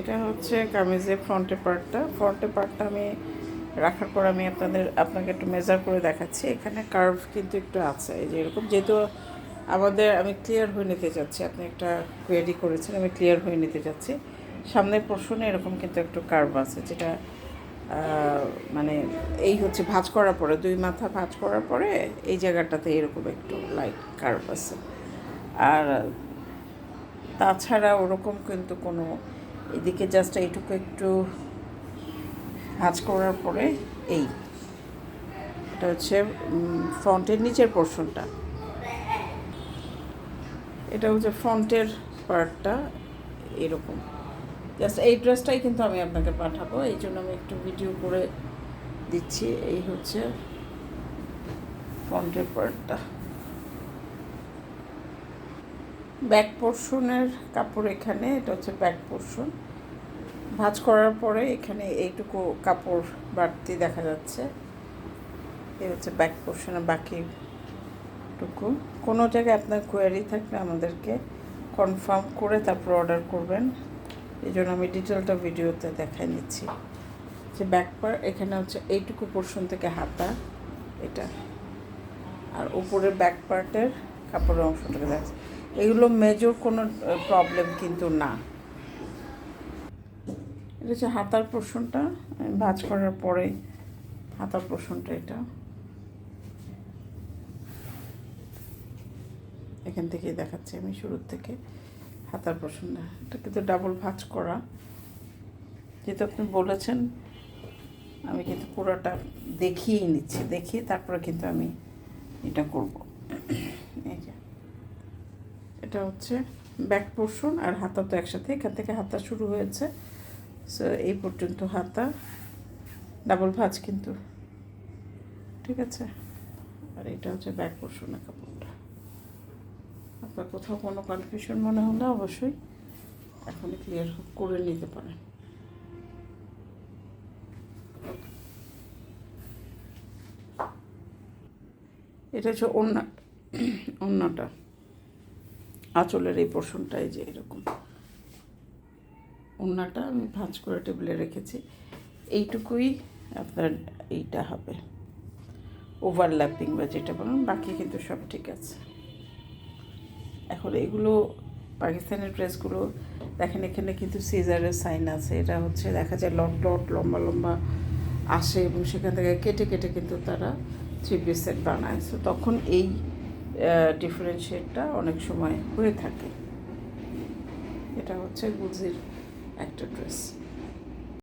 এটা হচ্ছে কামিজের ফ্রন্টের পার্টটা ফ্রন্টের পার্টটা আমি রাখার পর আমি আপনাদের, আপনাকে একটু মেজার করে দেখাচ্ছি। এখানে কার্ভ কিন্তু একটু আছে। এই যে এরকম, যেহেতু আমাদের, আমি ক্লিয়ার হয়ে নিতে চাচ্ছি। আপনি একটা কোয়েরি করেছেন, আমি ক্লিয়ার হয়ে নিতে চাচ্ছি। সামনের পোর্শনে এরকম কিন্তু একটু কার্ভ আছে, যেটা মানে এই হচ্ছে ভাঁজ করার পরে, দুই মাথা ভাঁজ করার পরে এই জায়গাটাতে এরকম একটু লাইট কার্ভ আছে। আর তাছাড়া ওরকম কিন্তু কোনো এদিকে জাস্ট এইটুকু একটু ভাঁজ করার পরে এই। এটা হচ্ছে ফ্রন্টের নিচের পোর্শনটা এটা হচ্ছে ফ্রন্টের পার্টটা এরকম। জাস্ট এই ড্রেসটাই কিন্তু আমি আপনাকে পাঠাবো, এই জন্য আমি একটু ভিডিও করে দিচ্ছি। এই হচ্ছে ফ্রন্টের পার্টটা ব্যাক পোর্শনের কাপড় এখানে, এটা হচ্ছে ব্যাক পোর্শন। ভাঁজ করার পরে এখানে এইটুকু কাপড় বাড়তি দেখা যাচ্ছে। এই হচ্ছে ব্যাক পোর্শনের বাকিটুকু। কোনো জায়গায় আপনার কোয়ারি থাকলে আমাদেরকে কনফার্ম করে তারপর অর্ডার করবেন। এই জন্য আমি ডিটেলটা ভিডিওতে দেখাই নিচ্ছি। যে ব্যাক পার এখানে হচ্ছে এইটুকু পোর্শন থেকে হাতা, এটা। আর উপরের ব্যাক পার্টের কাপড়ের অংশটাকে দেখা যাচ্ছে। এগুলো মেজর কোনো প্রবলেম কিন্তু না। এটা হচ্ছে হাতার পোর্শনটা ভাঁজ করার পরে হাতার পোর্শনটা এটা। এখান থেকেই দেখাচ্ছি আমি শুরুর থেকে হাতার পোর্শনটা এটা কিন্তু ডাবল ভাঁজ করা। যেহেতু আপনি বলেছেন, আমি কিন্তু পুরোটা দেখিয়েই নিচ্ছি। দেখিয়ে তারপরে কিন্তু আমি এটা করব। এটা হচ্ছে ব্যাক পোর্শন আর হাতা তো একসাথে, এখান থেকে হাতা শুরু হয়েছে। সো এই পর্যন্ত হাতা। ডাবল ভাঁজ কিন্তু। ঠিক আছে? আর এটা হচ্ছে ব্যাক পোর্শনের কাপড়টা। আপনার কোথাও কোনো কনফিউশন মনে হলে অবশ্যই এখনই ক্লিয়ার করে নিতে পারেন। এটা হচ্ছে অন্য অন্যটা আঁচলের এই পোর্শনটা এই যে এরকম। ওড়নাটা আমি ভাঁজ করে টেবিলে রেখেছি। এইটুকুই আপনার এইটা হবে। ওভারল্যাপিং বা যেটা বলুন বাকি কিন্তু সব ঠিক আছে। এখন এগুলো পাকিস্তানের ড্রেসগুলো দেখেন এখানে কিন্তু সিজারের সাইন আছে। এটা হচ্ছে দেখা যায় লট লট, লম্বা লম্বা আসে এবং সেখান থেকে কেটে কেটে কিন্তু তারা থ্রি পিস সেট বানায়। সো তখন এই ডিফারেন্সিয়েটটা অনেক সময় হয়ে থাকে। এটা হচ্ছে গুজির একটা ড্রেস